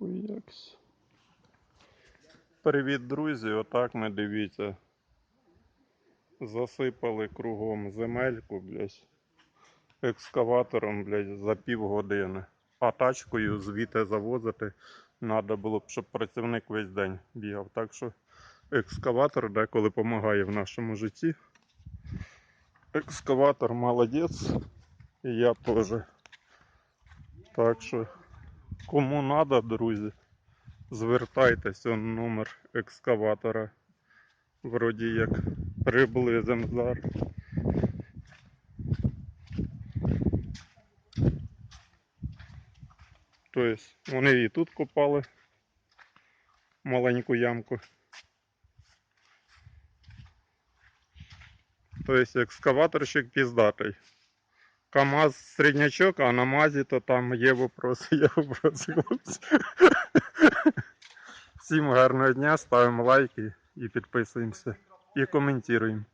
Хуякс. Привіт, друзі! Отак ми дивіться. Засипали кругом земельку, блядь, екскаватором, блядь, за півгодини. А тачкою звідти завозити треба було б, щоб працівник весь день бігав. Так що екскаватор деколи допомагає в нашому житті. Екскаватор молодець. І я теж. Так що, кому треба, друзі, звертайтесь, он номер екскаватора. Вроді як приблизим зараз. Тобто вони і тут копали маленьку ямку. Тобто екскаваторщик піздатий. КАМАЗ середнячок, а на МАЗі то там є вопроси, є вопроси. Всім гарного дня, ставимо лайки і підписуємося. І коментуємо.